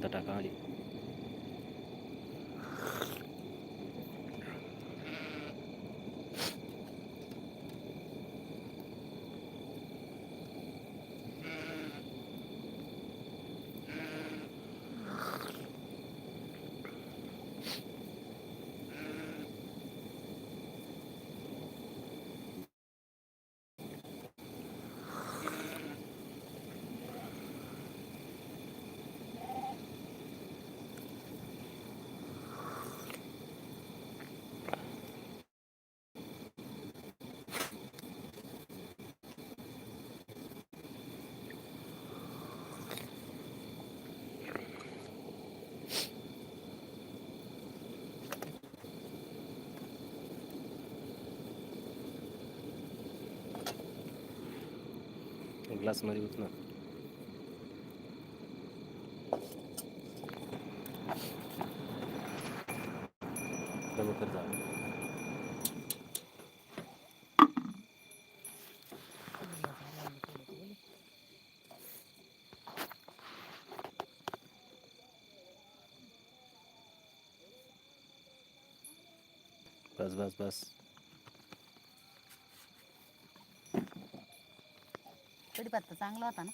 आता टाका ग्लासमध्ये उचना कर जा. बस बस बस. कडीपत्ता चांगला होता ना.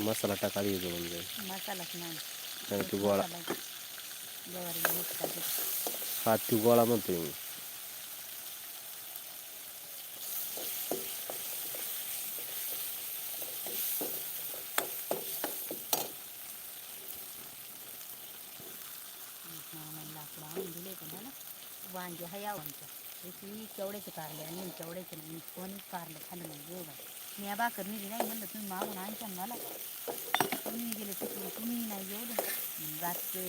मसाला टाका आधी जळून जाईल मसालाच नाही नाही तू गोळा मसाला ज्वारीला मीठ टाकायचं. हा तू गोळा म्हणतोय मी मामाने लाकडं आणून दिले होते मला वांगे हाय आवांच्या मी केवढ्याचे कारले आणि मी केवढ्याचे नाही मी कोणीच कारलं खाल्लं नाही जेव्हा मी या भाकर नेली नाही म्हणलं तुम्ही मागून आणता मला. तुम्ही गेले तिकडे तुम्ही नाही जेवलं. रातचे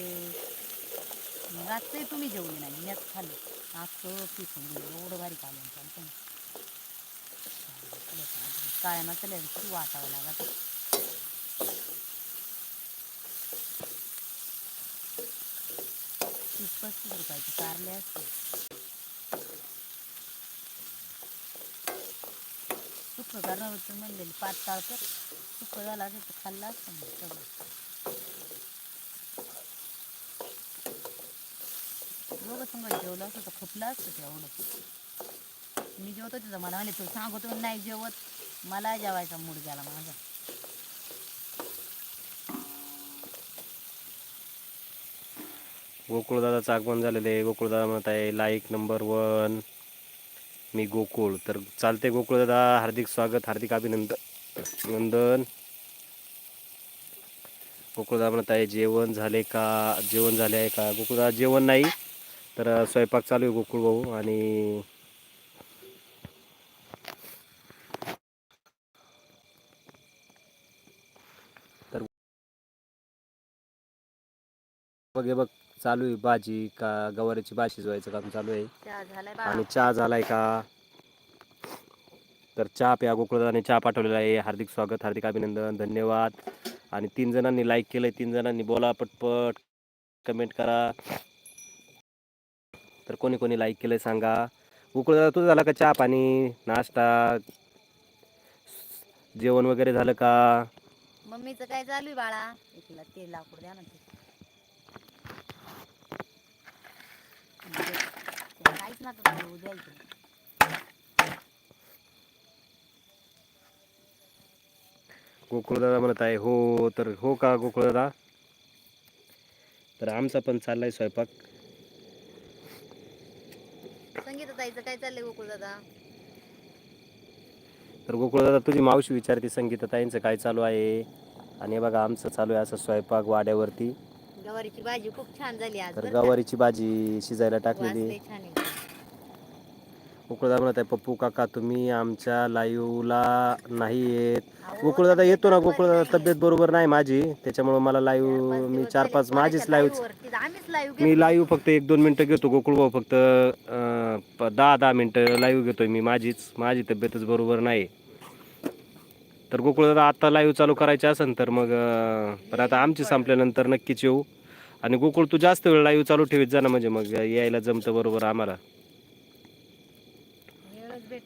रातचे तुम्ही जेवले नाही मीच खाल्लं. आजचं पिकून गेलं एवढं भारी काढलं चालतं काळ्या मसाल्या तू वाटावं लागत. तीस पस्तीस रुपयाची कारले असते. सुख करणार होतं म्हणलेलं पातळ कर सुख झाला असं तर खाल्लं असतं सगळं दोघं संग जेवलं असतं तर खुपलं असतं ते एवढं मी जेवतो तिथं मला म्हणे तू सांगतो नाही जेवत? मला जेवायचा मूड गेला माझा. गोकुळदादाचं आगमन झालेलं आहे गोकुळदादा म्हणत आहे लाईक नंबर वन मी गोकुळ. तर चालते गोकुळदादा हार्दिक स्वागत हार्दिक अभिनंदन नंदन. गोकुळदा म्हणत आहे जेवण झाले का? जेवण झाले आहे का? गोकुळदा जेवण नाही. तर स्वयंपाक चालू आहे गोकुळ भाऊ आणि तर बघ हे बघ. चालू आहे भाजी का गवारीची भाजी शिजवायचं काम चालू आहे. आणि चहा झालाय का? तर चहा प्या गोकुळदाने चहा पाठवलेला आहे. हार्दिक स्वागत हार्दिक अभिनंदन धन्यवाद. आणि तीन जणांनी लाईक केलंय. तीन जणांनी बोला पटपट कमेंट करा. तर कोणी कोणी लाईक केलंय सांगा. गोकुळदादा तुझं झालं का चहा पाणी? नाश्ता? जेवण वगैरे झालं का? मम्मीचं काय चालू आहे बाळा? इकला ते लाकूड द्या ना ते. ते काहीच ना उद्या गोकुळदादा म्हणत आहे हो तर हो का गोकुळदादा? तर आमचा पण चाललाय स्वयंपाक. संगीता ताईचं काय चाललंय गोकुळ दादा तर गोकुळदादा तुझी मावशी विचारते संगीता ताईंचं काय चालू आहे? आणि बघा आमचं चालू आहे असं स्वयंपाक वाड्यावरती. गवारीची भाजी खूप छान झाली आज तर बरं का? गवारीची भाजी शिजायला टाकलेली वास छान आहे. गोकुळदादा म्हणत आहे पप्पू काका तुम्ही आमच्या लाईव्हला नाही येत. गोकुळदादा येतो ना गोकुळदादा तब्येत बरोबर नाही माझी. त्याच्यामुळं मला लाईव्ह मी चार पाच माझीच लाईव्ह मी लाईव्ह फक्त एक दोन मिनटं घेतो गोकुळ भाऊ फक्त दहा दहा मिनटं लाईव्ह घेतोय मी माझीच. माझी तब्येतच बरोबर नाही. तर गोकुळदादा आता लाईव्ह चालू करायचे असेल तर मग पण आता आमची संपल्यानंतर नक्कीच येऊ. आणि गोकुळ तू जास्त वेळ लाईव्ह चालू ठेवीत जा ना म्हणजे मग यायला जमतं बरोबर आम्हाला.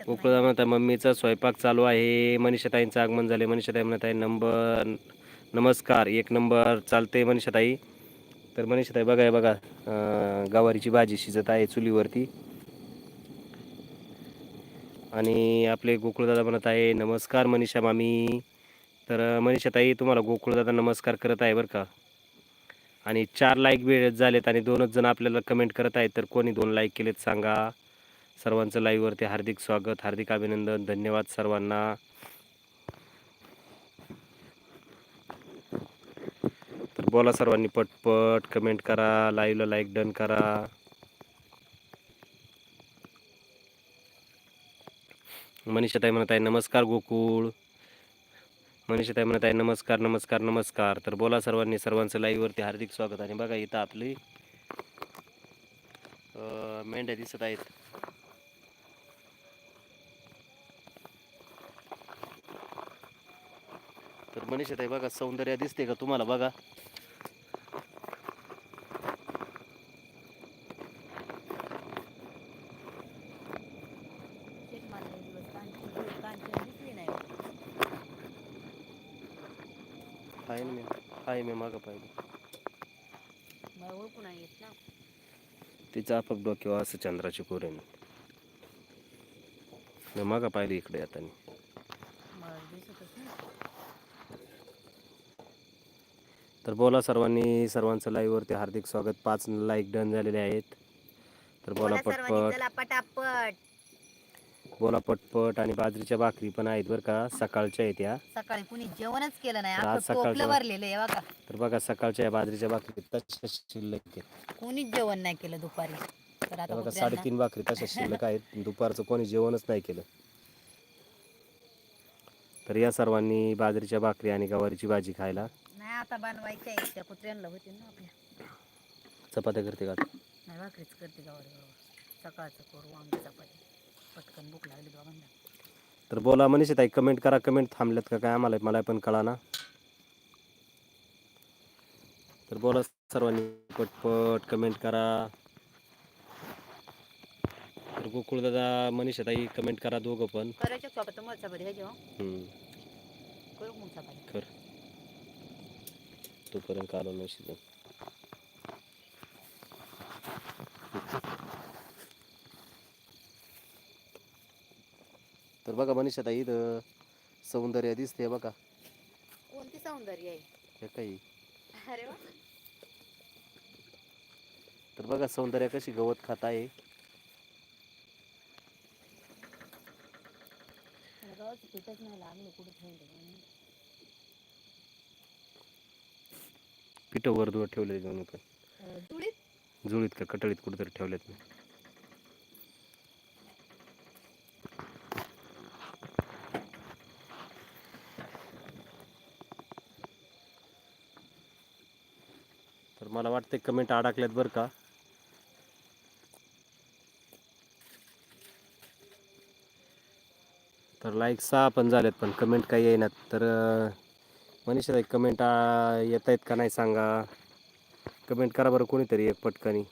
गोकुळदा म्हणता मम्मीचा स्वयंपाक चालू आहे. मनीषाताईंचं आगमन झाले मनीषाताई म्हणत आहे नंबर नमस्कार एक नंबर चालते मनीषाताई. तर मनीषाताई बघा बघा गवारीची भाजी शिजत आहे चुलीवरती. आणि आपले गोकुळदादा म्हणत आहे नमस्कार मनीषा मामी. तर मनीषाताई तुम्हाला गोकुळदादा नमस्कार करत आहे बरं का? आणि चार लाईक वेळ झालेत आणि दोनच जण आपल्याला कमेंट करत आहेत तर कोणी दोन लाईक केलेत सांगा. सर्वांचं लाईव्हवरती हार्दिक स्वागत हार्दिक अभिनंदन धन्यवाद सर्वांना. तर बोला सर्वांनी पटपट कमेंट करा लाईव्हला लाईक डन करा. मनीषाताई म्हणत आहे नमस्कार गोकुळ. मनीषाताई म्हणत आहे नमस्कार नमस्कार नमस्कार. तर बोला सर्वांनी सर्वांचं लाईव्हवरती हार्दिक स्वागत. आणि बघा इथं आपली मेंढ्या दिसत आहेत. मनीषा ताई बघा सौंदर्य दिसते का तुम्हाला? बघा. आहे ना मी आहे मी मागं पाहिजे डोक्यावर असं चंद्राची कोरेन मी मागं पाहिलं इकडे आता. तर बोला सर्वांनी सर्वांचं लाईव्हवरती हार्दिक स्वागत. पाच लाईक डन झालेले आहेत. तर बोला पटपट. पटापट. बोला पटपट आणि बाजरीच्या भाकरी पण आहेत बरं का. सकाळच्या आहेत या. सकाळी कुणी जेवणच केलं नाही. आज आपलं सकाळचं- टोपलं भरलेलं आहे बघा. तर बघा सकाळच्या या बाजरीच्या भाकरी तशाच शिल्लक आहेत. कोणीच जेवण नाही केलं दुपारी. तर आता त्या बघा साडेतीन भाकरी तशाच शिल्लक आहेत. दुपारचं कोणी जेवणच नाही केलं. तर या सर्वांनी बाजरीच्या भाकरी आणि गवारीची भाजी खायला. आता बनवायच्या आहेत. त्या कुत्र्यांना होते ना आपल्या. चपात्या करते का? नाही भाकरीच करते गावाला बरोबर सकाळचं करू आमची चपाती. पटकन भूक लागली दोघांना. तर बोला मनीषा ताई कमेंट करा कमेंट थांबल्यात का काय? आम्हाला मला पण कळा ना. तर बोला सर्वांनी पटपट कमेंट करा. तर गोकुळ दादा मनीषा ताई कमेंट करा दोघं पण. करायच्या चपाती मग चपाती ह्याची हो? हम्म, करू मग चपाती. कर. तोपर्यंत काढून नशील तर बघा मनीषा ताई इथं सौंदर्य दिसते बघा. कोणती सौंदर्य आहे? हे काही. अरे वा. तर बघा सौंदर्य कशी गवत खात आहे. गावाचं पीठच नाही लागलं कुठं पिठं वरदूर ठेवले जाऊन पण जुळीत का कटळीत कुठेतरी ठेवलेत. मी तर मला वाटते कमेंट अडकल्यात बरं का. तर लाईक सहा पण झालेत पण कमेंट काही येईनात. तर अं, मनीषा कमेंट येत आहेत का नाही सांगा. कमेंट करा बरं कोणीतरी एक पटकनी.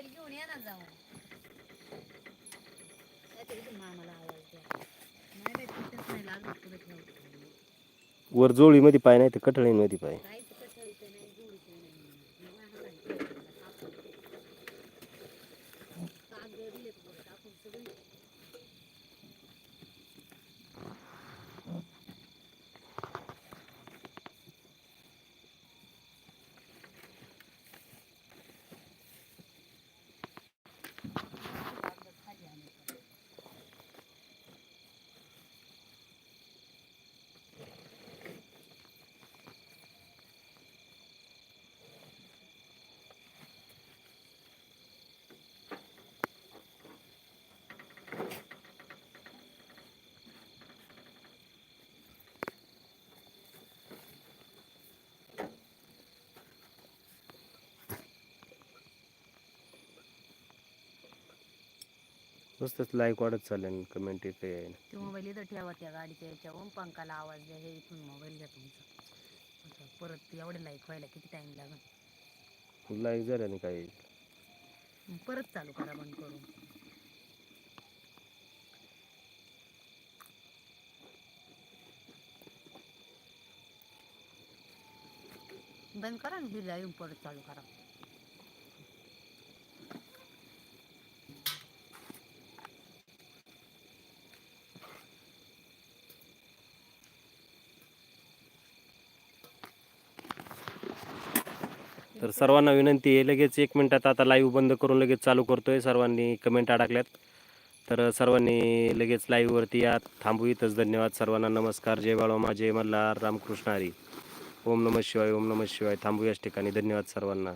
मोबाईल घेऊन ये ना जाऊन. नाहीतर मामाला आवाज द्या नाही बाई नाही वर जोळीमध्ये पाय नाही तर कटळीमध्ये पाय. नुसतंच लाईक वाढत चाललं कमेंट एक आहे ते मोबाईल इथं ठेवा त्या गाडीच्या याच्यावरून पंखाला आवाज द्या हे इथून मोबाईल घ्या तुमचा. परत एवढे लाईक व्हायला किती टाईम लागेल? लाईक झालं नाही काही. परत चालू करा बंद करून. बंद करा ना ही लाईव्ह परत चालू करा. तर सर्वांना विनंती आहे लगेच एक मिनटात आता लाईव्ह बंद करून लगेच चालू करतोय. सर्वांनी कमेंट अडकल्यात. तर सर्वांनी लगेच लाईव्हवरती या. थांबू इथंच. धन्यवाद सर्वांना. नमस्कार. जय बाळोमा जय मल्हार. रामकृष्ण हरी. ओम नमः शिवाय. ओम नमः शिवाय. थांबू याच ठिकाणी. धन्यवाद सर्वांना.